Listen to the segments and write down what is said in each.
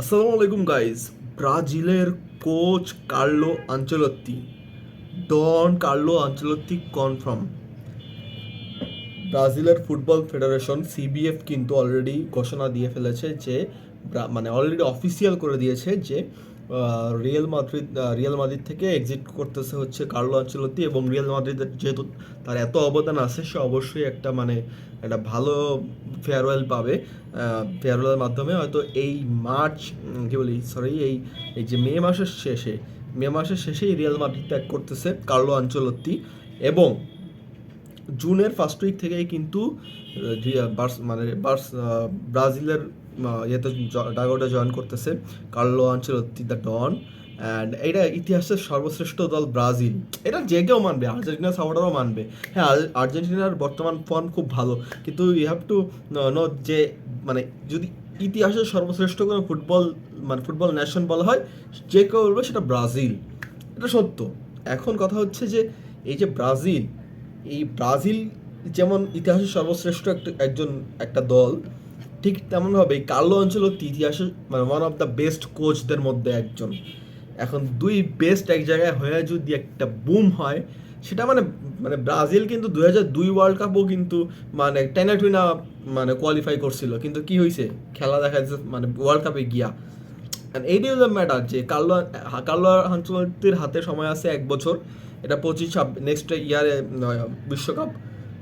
আসসালামু আলাইকুম গাইজ ব্রাজিলের coach Carlo Ancelotti Don Carlo Ancelotti confirm. ব্রাজিলের ফুটবল ফেডারেশন সিবিএফ কিন্তু অলরেডি ঘোষণা দিয়ে ফেলেছে যে মানে অলরেডি অফিসিয়াল করে দিয়েছে যে রিয়াল মাদ্রিদ রিয়াল মাদ্রিদ থেকে এক্সিট করতেছে হচ্ছে কার্লো আঞ্চলত্তি এবং রিয়াল মাদ্রিদের যেহেতু তার এত অবদান আছে, সে অবশ্যই একটা মানে একটা ভালো ফেয়ারওয়েল পাবে ফেয়ারওয়েলের মাধ্যমে। হয়তো এই মার্চ কী বলি সরি এই এই যে মে মাসের শেষে, মে মাসের শেষেই রিয়াল মাদ্রিদ ত্যাগ করতেছে কার্লো আঞ্চলত্তি এবং জুনের ফার্স্ট উইক থেকেই কিন্তু মানে ব্রাজিলের ইয়েতে ডাগোটা জয়েন করতেছে, Carlo Ancelotti the Don and এটা ইতিহাসের সর্বশ্রেষ্ঠ দল ব্রাজিল। এটা যে কেউ মানবে, আর্জেন্টিনা সাপোর্টারও মানবে। হ্যাঁ আর্জেন্টিনার বর্তমান ফর্ম খুব ভালো, কিন্তু ইউ হ্যাভ টু নো যে মানে যদি ইতিহাসের সর্বশ্রেষ্ঠ কোনো ফুটবল মানে ফুটবল ন্যাশন বলা হয়, যে কেউ বলবে সেটা ব্রাজিল। এটা সত্য। এখন কথা হচ্ছে যে, এই যে ব্রাজিল এই ব্রাজিল যেমন ইতিহাসের সর্বশ্রেষ্ঠ একটা, একজন একটা দল, ঠিক তেমনভাবে কার্লো অঞ্চলত্তি ইতিহাসের মানে ওয়ান অফ দ্য বেস্ট কোচদের মধ্যে একজন। এখন দুই বেস্ট এক জায়গায় হয়ে যদি একটা বুম হয়, সেটা মানে মানে ব্রাজিল কিন্তু দুই হাজার দুই ওয়ার্ল্ড কাপও কিন্তু মানে টেনা টুইনা মানে কোয়ালিফাই করছিল। কিন্তু কি হয়েছে খেলা দেখা যাচ্ছে মানে ওয়ার্ল্ড কাপে গিয়া। এইটাই হলো ম্যাটার যে কার্লো কার্লো আঞ্চলতির হাতে সময় আছে এক বছর। এটা পঁচিশ নেক্সট ইয়ারে বিশ্বকাপ।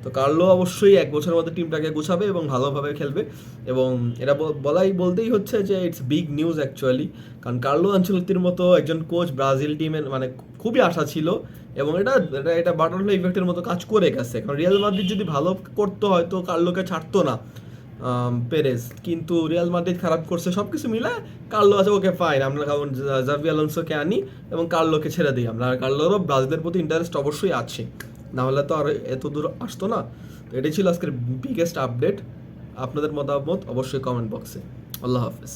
তো কার্লো অবশ্যই এক বছরের মধ্যে টিমটাকে গুছাবে এবং ভালোভাবে খেলবে। এবং এটা বলাই, বলতেই হচ্ছে যে ইটস বিগ নিউজ অ্যাকচুয়ালি কারণ কার্লো আঞ্চলতির মতো একজন কোচ ব্রাজিল টিমের মানে খুবই আশা ছিল। এবং এটা এটা এটা বাটারফ্লাই ইফেক্টের মতো কাজ করে গেছে। কারণ রিয়াল মাদ্রিদ যদি ভালো করতো, হয়তো কার্লোকে ছাড়তো না। পেরেজ। কিন্তু রিয়াল মাদ্রিদ খারাপ করছে সব কিছু মিলে কার্লো আছে, ওকে ফাইন আমরা কারণ জাভি আলোনসোকে আনি এবং কার্লোকে ছেড়ে দিই আমরা। আর কার্লোরও ব্রাজিলের প্রতি ইন্টারেস্ট অবশ্যই আছে। নাহলে তো আর এত দূর আসতো না। তো এটাই ছিল আজকের বিগেস্ট আপডেট আপনাদের মতামত অবশ্যই কমেন্ট বক্সে আল্লাহ হাফেজ।